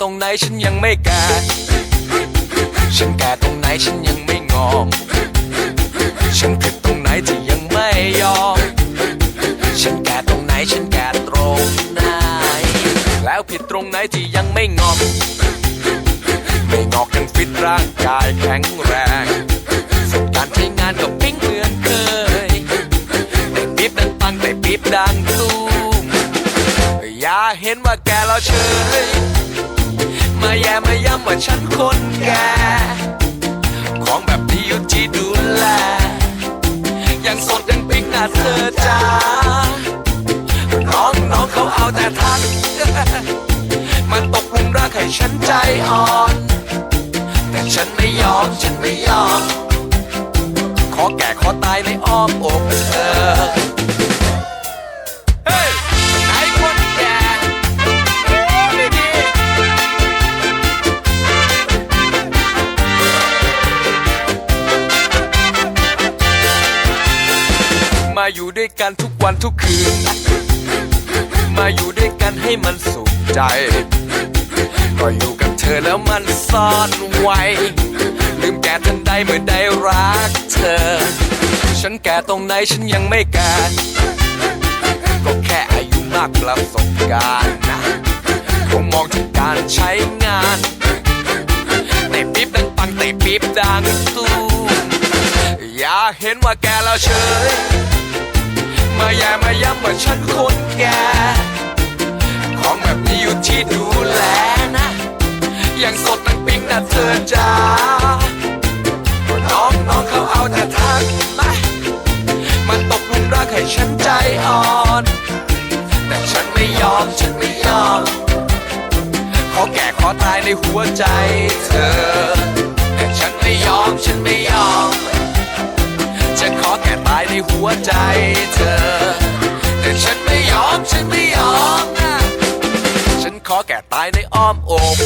ตรงไหนฉันยังไม่แก่ฉันแก่ตรงไหนฉันยังไม่งอม ฉันผิดตรงไหนที่ยังไม่ยอม ฉันแก่ตรงไหนฉันแก่ตรงไหน แล้วผิดตรงไหนที่ยังไม่งอม ไม่งอกยังฟิตร่างกายแข็งแรงฝึกการใช้งานก็ปิ๊งเหมือนเคยแต่ปี๊บดังปังแต่ปี๊บดังตูมอย่าเห็นว่าแกเราเฉย แย่มาย้ำว่าฉันคนแก่ของแบบนี้อยู่ที่ดูแล ยังสดยังปิ๊งนะเธอจ้าน้องน้องเขาเอาแต่ทัก มันตกหลุมรักให้ฉันใจอ่อน แต่ฉันไม่ยอมฉันไม่ยอม ขอแก่ขอตายในอ้อมอกเธอ มาอยู่ด้วยกันทุกวันทุกคืน มาอยู่ด้วยกันให้มันสุขใจ ก็อยู่กับเธอแล้วมันซ่อนไว้ ลืมแกทันใดเมื่อได้รักเธอ ฉันแก่ตรงไหนฉันยังไม่แก่ก็แค่อายุมากประสบการณ์นะคงมองถึงการใช้งานเตะปี๊บดังปังเตะปี๊บดังตูมอย่าเห็นว่าแกแล้วเฉย มาแย่มาย้ำว่าฉันคนแก่ของแบบนี้อยู่ที่ดูแลนะยังสดตั้งปิ๊งนะเธอจ้าน้องน้องเขาเอาแต่ทักมามันตกหลุมรักให้ฉันใจอ่อน แต่ฉันไม่ยอมฉันไม่ยอมขอแก่ขอตายในหัวใจเธอ แต่ฉันไม่ยอมฉันไม่ยอมจะขอแก่ตายในหัวใจเธอ ไม่ยอม ฉันไม่ยอมนะ ฉันขอแก่ตายในอ้อมอก